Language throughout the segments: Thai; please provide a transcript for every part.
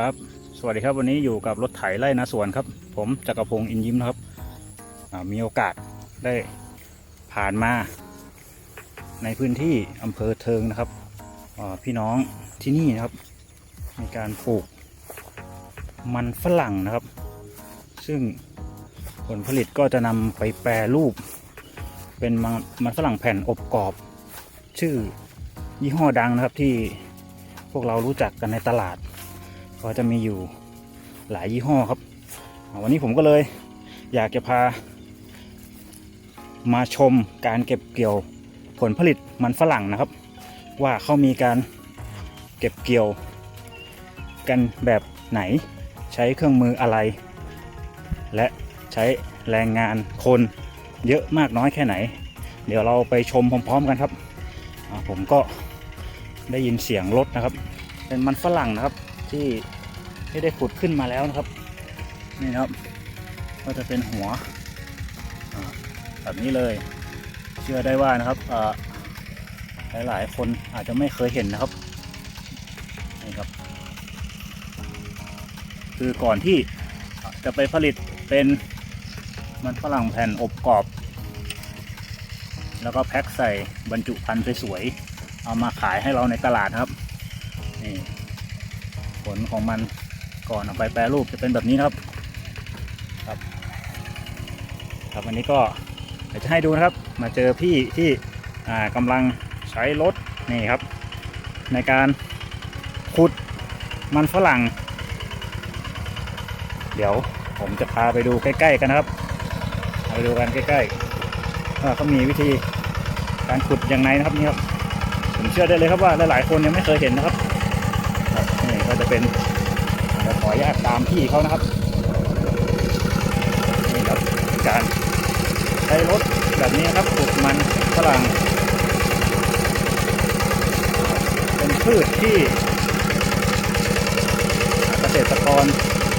ครับ สวัสดีครับวันนี้อยู่กับรถไถไร่นาสวนครับ ผมจักรพงศ์อินยิ้มนะครับมีโอกาสได้ผ่านมา ในพื้นที่อำเภอเทิงนะครับพี่น้องที่นี่นะครับ มีการปลูกมันฝรั่งนะครับ ซึ่งผลผลิตก็จะนำไปแปรรูป เป็นมันฝรั่งแผ่นอบกรอบ ชื่อยี่ห้อดังนะครับที่พวกเรารู้จักกันในตลาด ก็จะมีอยู่หลายยี่ห้อครับ วันนี้ผมก็เลยอยากจะพา มาชมการเก็บเกี่ยวผลผลิตมันฝรั่งนะครับ ว่าเขามีการเก็บเกี่ยวกันแบบไหนใช้เครื่องมืออะไร และใช้แรงงานคนเยอะมากน้อยแค่ไหน เดี๋ยวเราไปชมพร้อมๆกันครับ ผมก็ได้ยินเสียงรถนะครับ เป็นมันฝรั่งนะครับที่ ที่ได้ขุดขึ้นมาแล้วนะครับ นี่ครับ ก็จะเป็นหัวแบบนี้เลย เชื่อได้ว่านะครับอ่าหลายๆ คนอาจจะไม่เคยเห็นนะครับนี่ครับ คือก่อนที่จะไปผลิตเป็นมันฝรั่งแผ่นอบกรอบ แล้วก็แพ็คใส่บรรจุภัณฑ์สวยๆเอามาขายให้เราในตลาดครับนี่ผลของมัน ก่อนเอาไปแปรรูปจะเป็นแบบนี้นะครับ ครับ ครับวันนี้ก็เดี๋ยวจะให้ดูนะครับ มาเจอพี่ที่อ่ากำลังใช้รถนี่ครับ ในการขุดมันฝรั่ง เดี๋ยวผมจะพาไปดูใกล้ ๆ กันนะครับพาไปดูกันใกล้ๆว่าเขามีวิธีการขุดอยังไงนะครับนี่ครับผมเชื่อได้เลยครับว่าหลายๆคนยังไม่เคยเห็นนะครับนี่ก็จะเป็นเดี๋ยวข ออนุญาตตามพี่เขานะครับนี่ครับการใช้รถแบบนี้ครับปลูกมันฝรั่งเป็นพืชที่เกษตรกร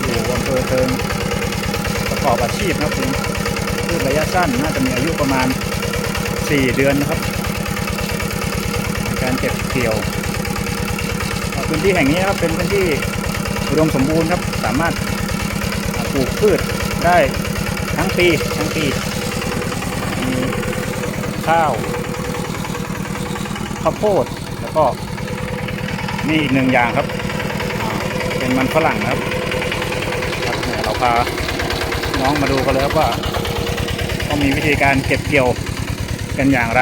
อยู่อำเภอเทิงประกอบอาชีพนะครับเป็นพืชระยะสั้นน่าจะมีอายุประมาณ 4 เดือนนะครับ การเก็บเกี่ยวพื้นที่แห่งนี้นะครับเป็นพื้นที่ อุดมสมบูรณ์ครับ สามารถปลูกพืชได้ทั้งปีทั้งปี มีข้าวข้าวโพดแล้วก็นี่อีกหนึ่งอย่างครับ เป็นมันฝรั่งครับเราพาน้องมาดูกันเลยครับว่าต้องมีวิธีการเก็บเกี่ยวกันอย่างไร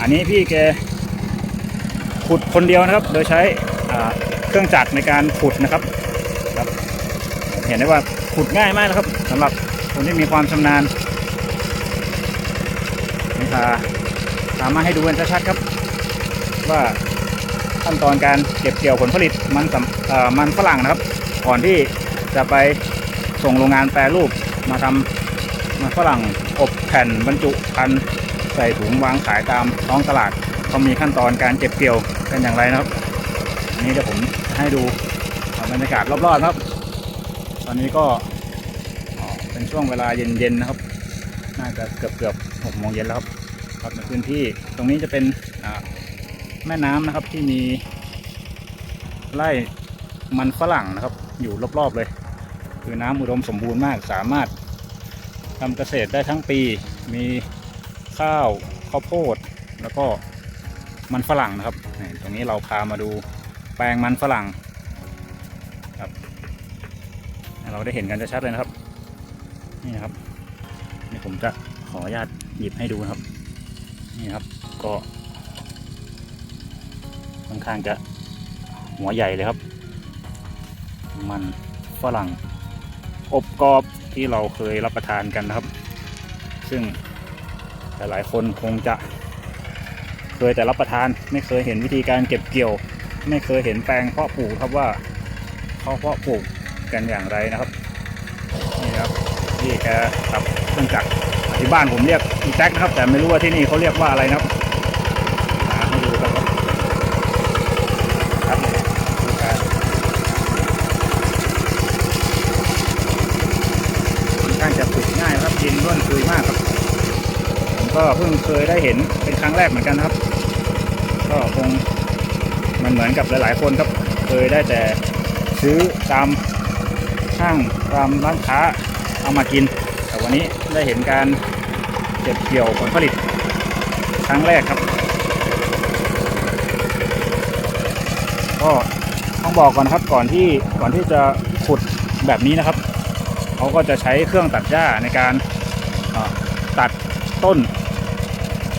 อันนี้พี่แกขุดคนเดียวนะครับ โดยใช้อ่า เครื่องจักรในการขุดนะครับครับ เห็นได้ว่าขุดง่ายมากนะครับสำหรับคนที่มีความชำนาญนี่พาตามมาให้ดูกันชัดๆครับ ว่าขั้นตอนการเก็บเกี่ยวผลผลิตมันสำเอ่อมันฝรั่งนะครับ ก่อนที่จะไปส่งโรงงานแปรรูปมาทำมันฝรั่งอบแผ่นบรรจุภัณฑ์ใส่ถุงวางขายตามท้องตลาดเขามีขั้นตอนการเก็บเกี่ยวกันอย่างไรนะครับนนี้เดี๋ยวผม ให้ดูบรรยากาศรอบๆครับ ตอนนี้ก็เป็นช่วงเวลาเย็นๆนะครับ น่าจะเกือบเกือบหกโมงเย็นแล้วครับครับในพื้นที่ตรงนี้จะเป็นแม่น้ำนะครับที่มีไร่มันฝรั่งนะครับ อยู่รอบๆเลย คือน้ำอุดมสมบูรณ์มากสามารถทำเกษตรได้ทั้งปี มีข้าวข้าวโพด แล้วก็มันฝรั่งนะครับ ตรงนี้เราพามาดู แปลงมันฝรั่งครับเราได้เห็นกันจะชัดเลยนะครับ นี่ครับนี่ผมจะขออนุญาตหยิบให้ดูนะครับ นี่ครับก็ค่อนข้างจะหัวใหญ่เลยครับ มันฝรั่งอบกรอบที่เราเคยรับประทานกันนะครับ ซึ่งหลายๆคนคงจะเคยแต่รับประทานไม่เคยเห็นวิธีการเก็บเกี่ยว ไม่เคยเห็นแปลงเพาะปลูกครับว่าเขาเพาะปลูกกันอย่างไรนะครับนี่ครับที่แกขับเครื่องจักรที่บ้านผมเรียกอีแท็กนะครับ แต่ไม่รู้ว่าที่นี่เขาเรียกว่าอะไรนะครับหาให้ดูกันครับครับดูการค่อนข้างจะปลูกง่ายครับดินร่วนซุยมากครับผมก็เพิ่งเคยได้เห็นเป็นครั้งแรกเหมือนกันครับ ก็คง มันเหมือนกับหลายๆคนครับเคยได้แต่ซื้อตามห้างตามร้านค้าเอามากิน แต่วันนี้ได้เห็นการเก็บเกี่ยวผลผลิตครั้งแรกครับ ก็ต้องบอกก่อนนะครับก่อนที่ก่อนที่จะขุดแบบนี้นะครับเขาก็จะใช้เครื่องตัดหญ้าในการตัดต้น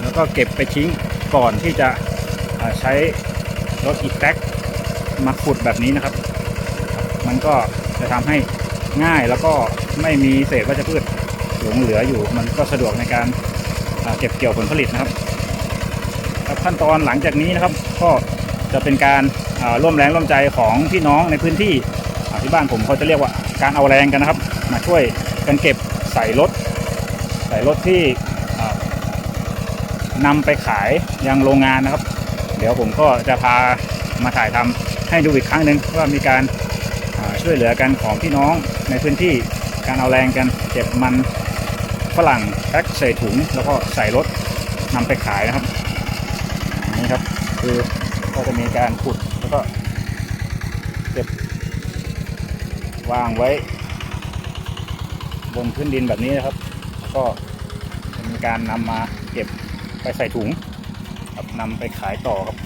แล้วก็เก็บไปทิ้งก่อนที่จะใช้ รถอีแท็กมาขุดแบบนี้นะครับ มันก็จะทำให้ง่ายแล้วก็ไม่มีเศษวัชพืชหลงเหลืออยู่ มันก็สะดวกในการเก็บเกี่ยวผลผลิตนะครับครับขั้นตอนหลังจากนี้นะครับ ก็จะเป็นการร่วมแรงร่วมใจของพี่น้องในพื้นที่ที่บ้านผมเขาจะเรียกว่าการเอาแรงกันนะครับ มาช่วยกันเก็บใส่รถ ใส่รถที่นำไปขายยังโรงงานนะครับ เดี๋ยวผมก็จะพามาถ่ายทำให้ดูอีกครั้งหนึ่งว่ามีการช่วยเหลือกันของพี่น้องในพื้นที่การเอาแรงกันเก็บมันฝรั่งแพ็คใส่ถุง แล้วก็ใส่รถนำไปขายนะครับนี่ครับคือก็จะมีการขุดแล้วก็เก็บวางไว้ บนพื้นดินแบบนี้นะครับ แล้วก็มีการนำมาเก็บไปใส่ถุง นำไปขายต่อครับ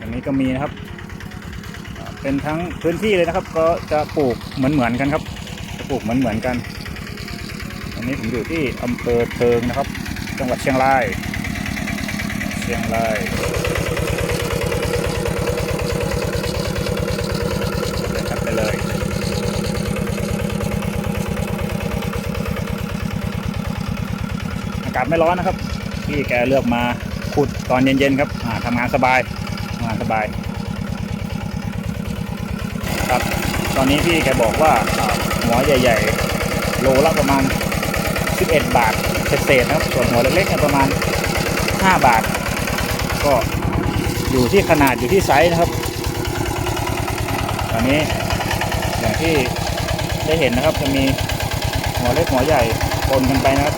อันนี้ก็มีนะครับ เป็นทั้งพื้นที่เลยนะครับ ก็จะปลูกเหมือนเหมือนๆกันครับ จะปลูกเหมือนเหมือนๆกัน อันนี้ผมอยู่ที่อำเภอเทิงนะครับ จังหวัดเชียงราย เชียงรายไปเลยอากาศไม่ร้อนนะครับ พี่แกเลือกมา ขุดตอนเย็นๆครับทำงานสบายทำงานสบาย ครับ ตอนนี้พี่แกบอกว่าหัวใหญ่ๆ โลละประมาณ 11 บาทเศษๆนะครับ ส่วนหัวเล็กๆเนี่ยประมาณ 5 บาท ก็อยู่ที่ขนาดอยู่ที่ไซส์นะครับ ตอนนี้อย่างที่ได้เห็นนะครับจะมีหัวเล็กหัวใหญ่ปนกันไปนะครับ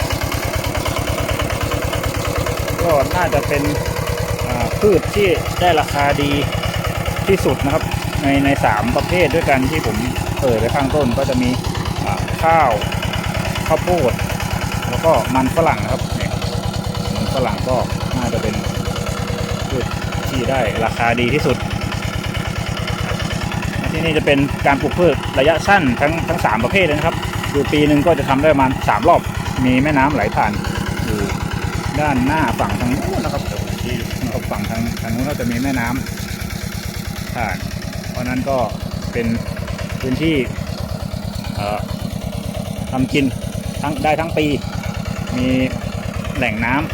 ก็น่าจะเป็นพืชที่ได้ราคาดีที่สุดนะครับ ในในสามประเภทด้วยกันที่ผมเอ่ยไปข้างต้นก็จะมีข้าวข้าวโพดแล้วก็มันฝรั่งนะครับเนี่ยมันฝรั่งก็น่าจะเป็นพืชที่ได้ราคาดีที่สุด ที่นี่จะเป็นการปลูกพืชระยะสั้นทั้งทั้งสามประเภทนะครับ คือปีหนึ่งก็จะทำได้ประมาณสามรอบมีแม่น้ำไหลผ่าน ด้านหน้าฝั่งทางนู้นนะครับที่นะครับฝั่งทางทางนู้นก็จะมีแม่น้ำผ่านเพราะนั้นก็เป็นพื้นที่ทำกินทั้งได้ทั้งปี มีแหล่งน้ำ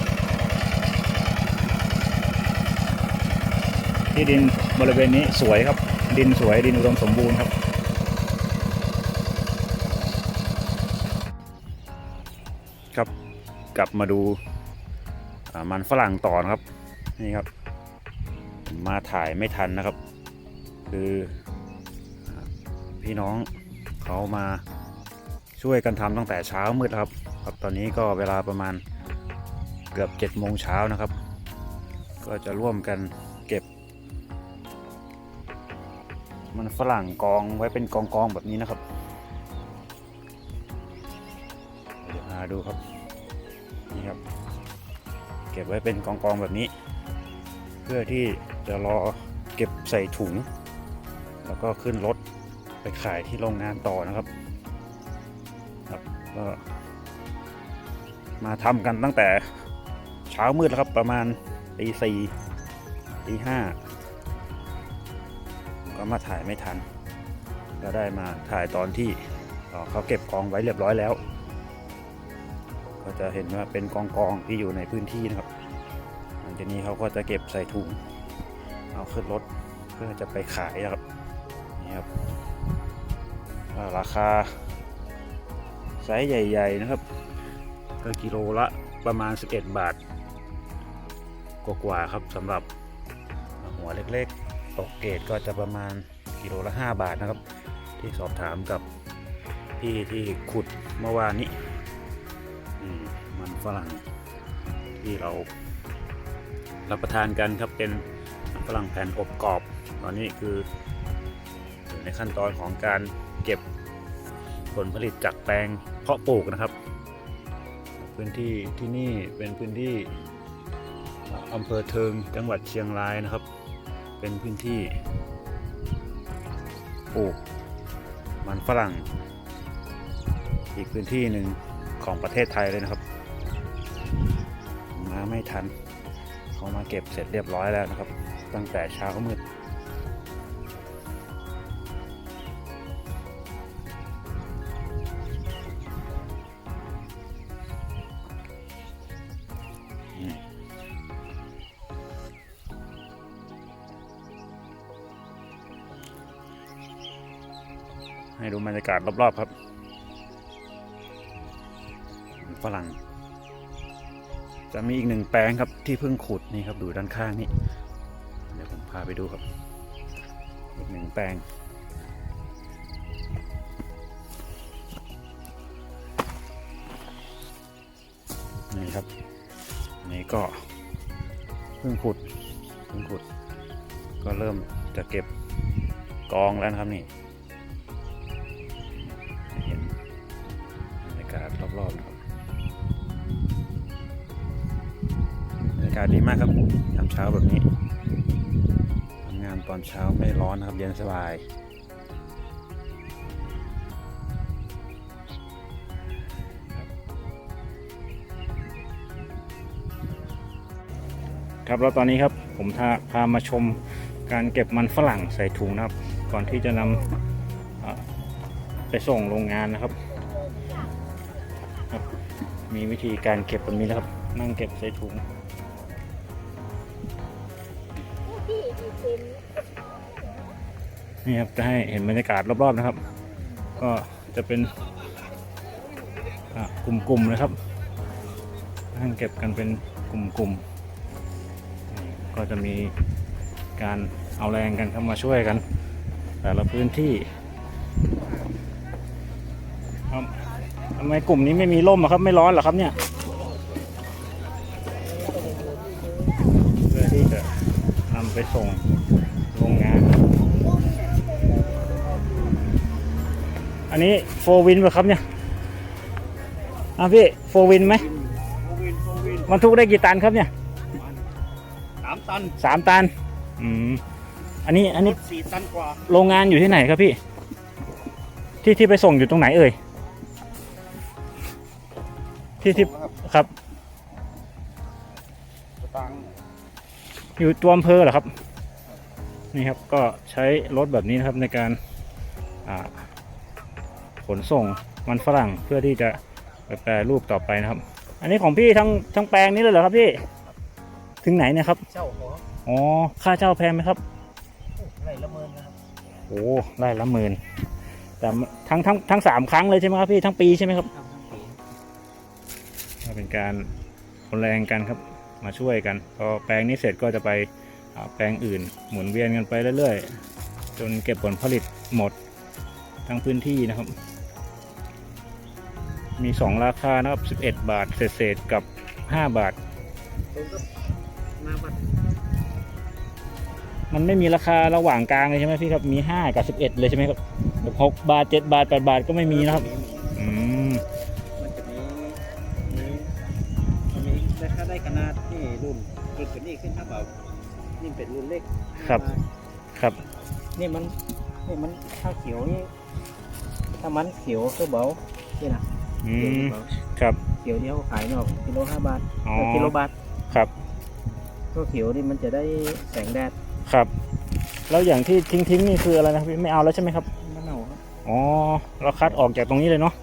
ที่ดินบริเวณนี้สวยครับ ดินสวยดินอุดมสมบูรณ์ครับครับ กลับมาดู มันฝรั่งต่อนะครับนี่ครับ มาถ่ายไม่ทันนะครับ คือพี่น้องเขามาช่วยกันทำตั้งแต่เช้ามืดครับครับตอนนี้ก็เวลาประมาณเกือบ7จ็ดโมงเช้านะครับ ก็จะร่วมกันเก็บ มันฝรั่งกองไว้เป็นกองกองๆแบบนี้นะครับเดี๋ยวมาดูครับ เก็บไว้เป็นกองๆแบบนี้ เพื่อที่จะรอเก็บใส่ถุง แล้วก็ขึ้นรถไปขายที่โรงงานต่อนะครับครับก็มาทำกันตั้งแต่เช้ามืดแล้วครับประมาณตีสี่ตีห้าก็มาถ่ายไม่ทัน ก็ได้มาถ่ายตอนที่เขาเก็บกองไว้เรียบร้อยแล้ว ก็จะเห็นว่าเป็นกองกองที่อยู่ในพื้นที่นะครับหลังจากนี้เขาก็จะเก็บใส่ถุง เอาขึ้นรถเพื่อจะไปขายนะครับนี่ครับอ่าราคาไซส์ใหญ่ ๆ นะครับก็กิโลละประมาณ 11 บาท กว่าๆครับสำหรับหัวเล็กๆตกเกรดก็จะประมาณกิโลละ 5 บาทนะครับ ที่สอบถามกับพี่ที่ขุดเมื่อวานนี้ ฝรั่งที่เรารับประทานกันครับเป็นฝรั่งแผ่นอบกรอบ ตอนนี้คือในขั้นตอนของการเก็บผลผลิตจากแปลงเพาะปลูกนะครับ พื้นที่ที่นี่เป็นพื้นที่อ่าอำเภอเทิงจังหวัดเชียงรายนะครับ เป็นพื้นที่ปลูกมันฝรั่ง อีกพื้นที่หนึ่งของประเทศไทยเลยนะครับ คันเขามาเก็บเสร็จเรียบร้อยแล้วนะครับ ตั้งแต่เช้ามืดให้ดูบรรยากาศรอบ ๆ ครับฝรั่ง จะมีอีกหนึ่งแปลงครับที่เพิ่งขุดนี่ครับดูด้านข้างนี่เดี๋ยวผมพาไปดูครับ อีกหนึ่งแปลง นี่ครับนี่ก็เพิ่งขุดเพิ่งขุด ก็เริ่มจะเก็บกองแล้วนะครับนี่เห็นบรรยากาศรอบๆครับากาศดีมากครับยามเช้าแบบนี้ทำงานตอนเช้าไม่ร้อนนะครับเย็นสบายครับแล้วตอนนี้ครับผมพาพามาชมการเก็บมันฝรั่งใส่ถุงนะครับ ก่อนที่จะนำไปส่งโรงงานนะครับครับ มีวิธีการเก็บแบบนี้นะครับ นั่งเก็บใส่ถุง นี่ครับจะให้เห็นบรรยากาศรอบๆนะครับ ก็จะเป็นกลุ่มๆนะครับนั่งเก็บกันเป็นกลุ่มๆก็จะมีการเอาแรงกันเข้ามาช่วยกัน แต่ละพื้นที่ทำไมกลุ่มนี้ไม่มีร่มอะครับ ไม่ร้อนหรอครับเนี่ย เพื่อที่จะนำ ไปส่งโรงงาน อันนี้โฟวินป่ะครับเนี่ยอะพี่โฟวินไหมโควินโควินมันทุกได้กี่ตันครับเนี่ยสามตันสามตันอืมอันนี้อันนี้รถสี่ตันกว่าโรงงานอยู่ที่ไหนครับพี่ ที่ที่ไปส่งอยู่ตรงไหนเอ่ยที่ที่ครับครับสตางค์ อยู่ตัวอำเภอเหรอครับ นี่ครับก็ใช้รถแบบนี้นะครับในการอ่าขนส่งมันฝรั่งเพื่อที่จะไปแปรรูปต่อไปนะครับ อันนี้ของพี่ทั้งทั้งแปลงนี้เลยเหรอครับพี่ ถึงไหนเนะครับเช่าหออ๋อ ค่าเช่าแพงไหมครับไรละเมินนะครับ โอ้ไร่ละหมื่นแต่ทั้งทั้งทั้งสามครั้งเลยใช่ไหมครับพี่ทั้งปีใช่ไหมครับทำทั้งปีก็เป็นการคนแรงกันครับ มาช่วยกัน พอแปลงนี้เสร็จก็จะไปแปลงอื่น หมุนเวียนกันไปเรื่อยๆ จนเก็บผลผลิตหมดทั้งพื้นที่นะครับ มี 2 ราคานะครับ 11 บาทเศษๆกับ 5 บาทผมก็มาบัดมันไม่มีราคาระหว่างกลางเลยใช่ไหมพี่ครับ มี 5 กับ 11 เลยใช่ไหมครับแบบ6บาท 7 บาท 8 บาทก็ไม่มีนะครับ รุ่นรุ่นตัวนี้ขึ้นครับเบานี่เป็นรุ่นเล็กครับ ครับ นี่มันนี่มันข้าวเขียวนี่ถ้ามันเขียวก็เบานี่นะอืเขียวมนี่เบาครับ เขียวนี่เขาขายนอกกิโลห้าบาทอ๋อเออกิโลบาทครับก็เขียวนี่มันจะได้แสงแดดครับ แล้วอย่างที่ทิ้งทิ้งๆนี่คืออะไรนะครับพี่ไม่เอาแล้วใช่ไหมครับมะนาวครับอ๋อเราคัดออกจากตรงนี้เลยเนาะ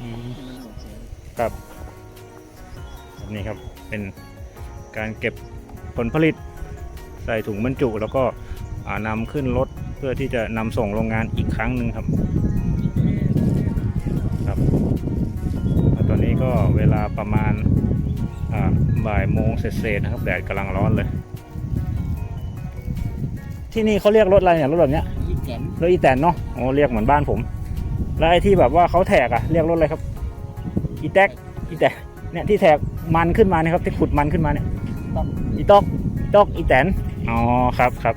อืมมะนาวเสียครับแบบนี้ครับ เป็น การเก็บผลผลิต ใส่ถุงบรรจุ แล้วก็อ่านำขึ้นรถเพื่อที่จะนำส่งโรงงานอีกครั้งหนึ่งครับครับแล้วตอนนี้ก็เวลาประมาณอ่าบ่ายโมงเศษๆนะครับแดดกำลังร้อนเลย ที่นี่เขาเรียกรถอะไรเนี่ยรถแบบเนี้ยยี่แกนรถอีแตนเนาะโอ้เรียกเหมือนบ้านผม แล้วไอ้ที่แบบว่าเขาแท็กอะเรียกรถอะไรครับ อีแท็กอีแตกเนี่ยที่แท็กมันขึ้นมาเนี่ยครับที่ขุดมันขึ้นมาเนี่ยต้ อีตอกอีตอกอีแตนอ๋อครับครับ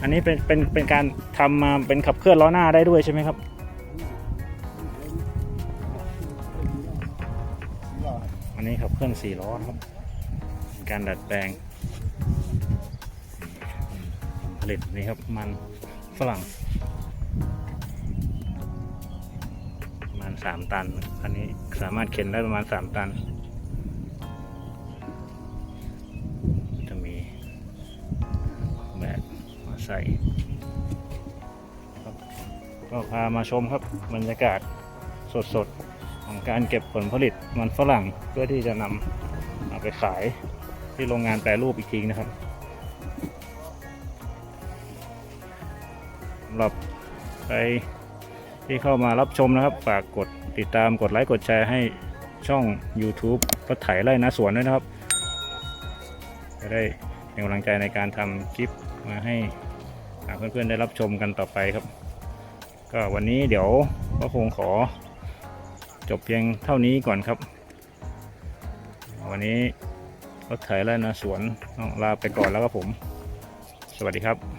อันนี้เป็นเป็นเป็นการทำมาเป็นขับเคลื่อนล้อหน้าได้ด้วยใช่ไหมครับ อันนี้ขับเคลื่อนสี่ล้อครับ การดัดแปลงผลิตนี่ครับมันฝรั่ง ประมาณสามตันอันนี้สามารถเข็นได้ประมาณสามตัน จะมีแบบมาใส่ก็พามาชมครับบรรยากาศสดๆ ของการเก็บผลผลิตมันฝรั่งเพื่อที่จะนำเอาไปขายที่โรงงานแปรรูปอีกทีนะครับสำหรับใคร ที่เข้ามารับชมนะครับ ฝากกดติดตามกดไลค์กดแชร์ให้ช่อง YouTube รถไถไร่นาสวนด้วยนะครับ จะได้เป็นกำลังใจในการทำคลิปมาให้เพื่อนๆได้รับชมกันต่อไปครับ ก็วันนี้เดี๋ยวก็คงขอจบเพียงเท่านี้ก่อนครับ วันนี้รถไถไร่นาสวนต้องลาไปก่อนแล้วครับผม สวัสดีครับ